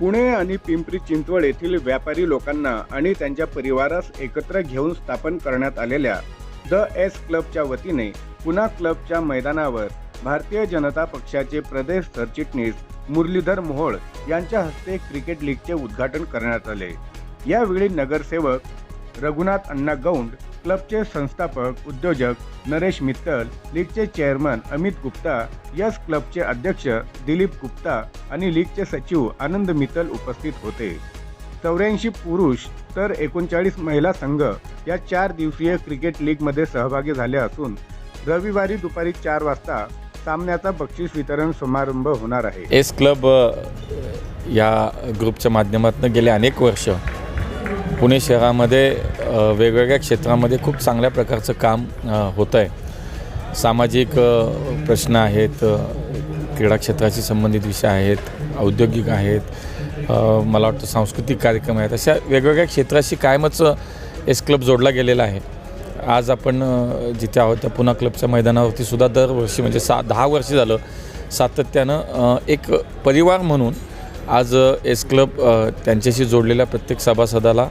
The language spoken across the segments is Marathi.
पुणे आणि पिंपरी चिंचवड येथील व्यापारी लोकांना आणि त्यांच्या परिवारास एकत्र घेऊन स्थापन करण्यात आलेल्या द एस क्लबच्या वतीने पुणा क्लबच्या मैदानावर भारतीय जनता पक्षाचे प्रदेश सरचिटणीस मुरलीधर मोहोळ यांच्या हस्ते क्रिकेट लीगचे उद्घाटन करण्यात आले. यावेळी नगरसेवक रघुनाथ अण्णा गौंड क्लबचे संस्थापक उद्योजक नरेश मित्तल लीगचे चेअरमन अमित गुप्ता यस क्लबचे अध्यक्ष दिलीप गुप्ता आणि लीगचे सचिव आनंद मित्तल उपस्थित होते. चौऱ्याऐंशी पुरुष तर एकोणचाळीस महिला संघ या चार दिवसीय क्रिकेट लीगमध्ये सहभागी झाले असून रविवारी दुपारी चार वाजता सामन्याचा बक्षीस वितरण समारंभ होणार आहे. एस क्लब या ग्रुपच्या माध्यमातून गेले अनेक वर्ष पुणे शहरामध्ये वेगवेगळ्या क्षेत्रामध्ये खूप चांगल्या प्रकारचं काम होतं आहे सामाजिक प्रश्न आहेत क्रीडा क्षेत्राशी संबंधित विषय आहेत औद्योगिक आहेत मला वाटतं सांस्कृतिक कार्यक्रम आहेत. अशा वेगवेगळ्या क्षेत्राशी कायमच एस क्लब जोडला गेलेला आहे. आज आपण जिथे आहोत त्या पुन्हा क्लबच्या मैदानावरती सुद्धा दरवर्षी म्हणजे सा दहा वर्ष झालं सातत्यानं एक परिवार म्हणून आज एस क्लब त्यांच्याशी जोडलेल्या प्रत्येक सभासदाला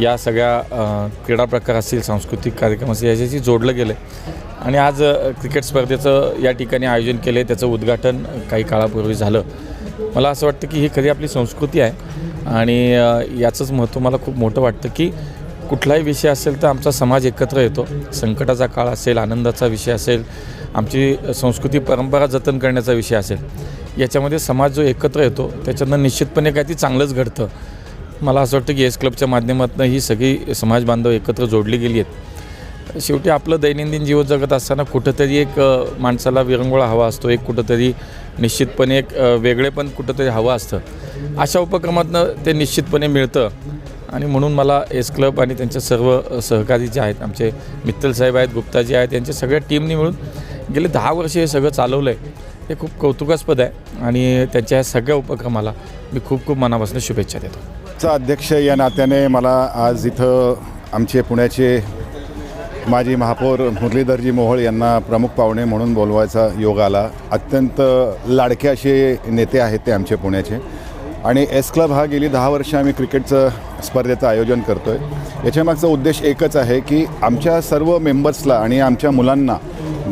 या सगळ्या क्रीडा प्रकार असतील सांस्कृतिक कार्यक्रम असतील याच्याशी जोडलं गेलं आहे आणि आज क्रिकेट स्पर्धेचं या ठिकाणी आयोजन केलं आहे त्याचं उद्घाटन काही काळापूर्वी झालं. मला असं वाटतं की ही खरी आपली संस्कृती आहे. आणि याचंच महत्त्व मला खूप मोठं वाटतं की कुठलाही विषय असेल तर आमचा समाज एकत्र येतो. संकटाचा काळ असेल आनंदाचा विषय असेल आमची संस्कृती परंपरा जतन करण्याचा विषय असेल. याच्यामध्ये समाज जो एकत्र येतो त्याच्यातनं निश्चितपणे काय ती चांगलंच घडतं. मला असं वाटतं की एस क्लबच्या माध्यमातून ही सगळी समाज बांधव एकत्र जोडली गेली आहेत. शेवटी आपलं दैनंदिन जीवन जगत असताना कुठंतरी एक माणसाला विरंगुळा हवा असतो. एक कुठंतरी निश्चितपणे एक वेगळे वेगळेपण कुठंतरी हवं असतं. अशा उपक्रमातनं ते निश्चितपणे मिळतं. आणि म्हणून मला एस क्लब आणि त्यांचे सर्व सहकारी जे आहेत आमचे मित्तल साहेब आहेत गुप्ताजी आहेत यांच्या सगळ्या टीमनी मिळून गेले दहा वर्ष हे सगळं चालवलं आहे हे खूप कौतुकास्पद आहे. आणि त्यांच्या ह्या सगळ्या उपक्रमाला मी खूप खूप मनापासून शुभेच्छा देतो. चा अध्यक्ष या नात्याने मला आज इथं आमचे पुण्याचे माजी महापौर मुरलीधरजी मोहोळ यांना प्रमुख पाहुणे म्हणून बोलवायचा योग आला. अत्यंत लाडके असे नेते आहेत ते आमचे पुण्याचे. आणि एस क्लब हा गेली दहा वर्ष आम्ही क्रिकेटचं स्पर्धेचं आयोजन करतो आहे याच्यामागचा उद्देश एकच आहे की आमच्या सर्व मेंबर्सला आणि आमच्या मुलांना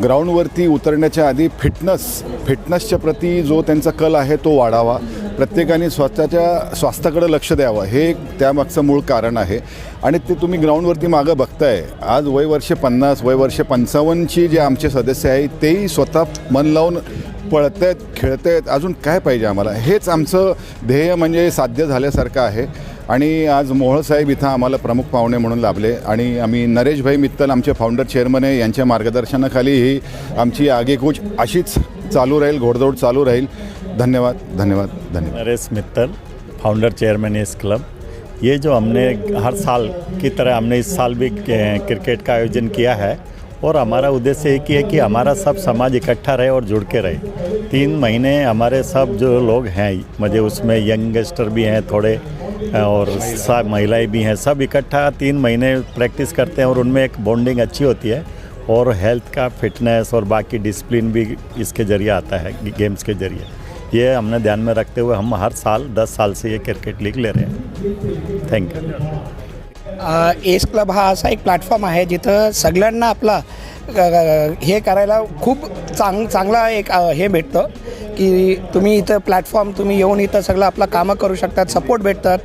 ग्राउंडवरती उतरण्याच्या आधी फिटनेस फिटनेसच्या प्रती जो त्यांचा कल आहे तो वाढावा. प्रत्येकाने स्वतःच्या स्वास्थ्याकडे लक्ष द्यावं. हे एक त्यामागचं मूळ कारण आहे. आणि ते तुम्ही ग्राउंडवरती मागं बघताय. आज वय वर्ष पन्नास वय वर्ष पंचावन्नची जे आमचे सदस्य आहेत तेही स्वतः मन लावून पळत आहेत खेळत आहेत अजून काय पाहिजे आम्हाला? हेच आमचं ध्येय म्हणजे साध्य झाल्यासारखं आहे. आणि आज मोहळसाहेब इथं आम्हाला प्रमुख पाहुणे म्हणून लाभले. आणि आम्ही नरेशभाई मित्तल आमचे फाउंडर चेअरमन आहे यांच्या मार्गदर्शनाखाली ही आमची आगेकूच अशीच चालू राहील घोडदौड चालू राहील. धन्यवाद धन्यवाद. धन्यवाद। नरेश मित्तल फाउंडर चेयरमैन इस क्लब ये जो हमने हर साल की तरह हमने इस साल भी क्रिकेट का आयोजन किया है, और हमारा उद्देश्य एक ही है कि हमारा सब समाज इकट्ठा रहे और जुड़ के रहे। तीन महीने हमारे सब जो लोग हैं, मुझे उसमें यंगस्टर भी हैं थोड़े, और सब महिलाएँ भी हैं, सब इकट्ठा तीन महीने प्रैक्टिस करते हैं और उनमें एक बॉन्डिंग अच्छी होती है, और हेल्थ का फिटनेस और बाकी डिसिप्लिन भी इसके ज़रिए आता है गेम्स के ज़रिए। ये हमने ध्यान में रखते हुए हम हर साल दस साल से ये क्रिकेट लीग ले रहे हैं। थैंक यू एस क्लब हा असा एक प्लॅटफॉर्म आहे जिथं सगळ्यांना आपला हे करायला खूप चांग चांगला एक हे भेटतं. की तुम्ही इथं प्लॅटफॉर्म तुम्ही येऊन इथं सगळं आपलं कामं करू शकतात सपोर्ट भेटतात.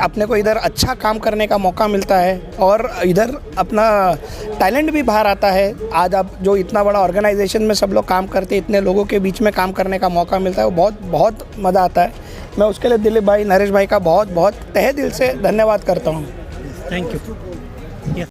अपने को इधर अच्छा काम करने का मौका मिलता है और इधर अपना टैलेंट भी बाहर आता है। आज आप जो इतना बड़ा ऑर्गेनाइजेशन में सब लोग काम करते इतने लोगों के बीच में काम करने का मौका मिलता है, वो बहुत बहुत मज़ा आता है। मैं उसके लिए दिलीप भाई, नरेश भाई का बहुत बहुत तहे दिल से धन्यवाद करता हूँ। Thank you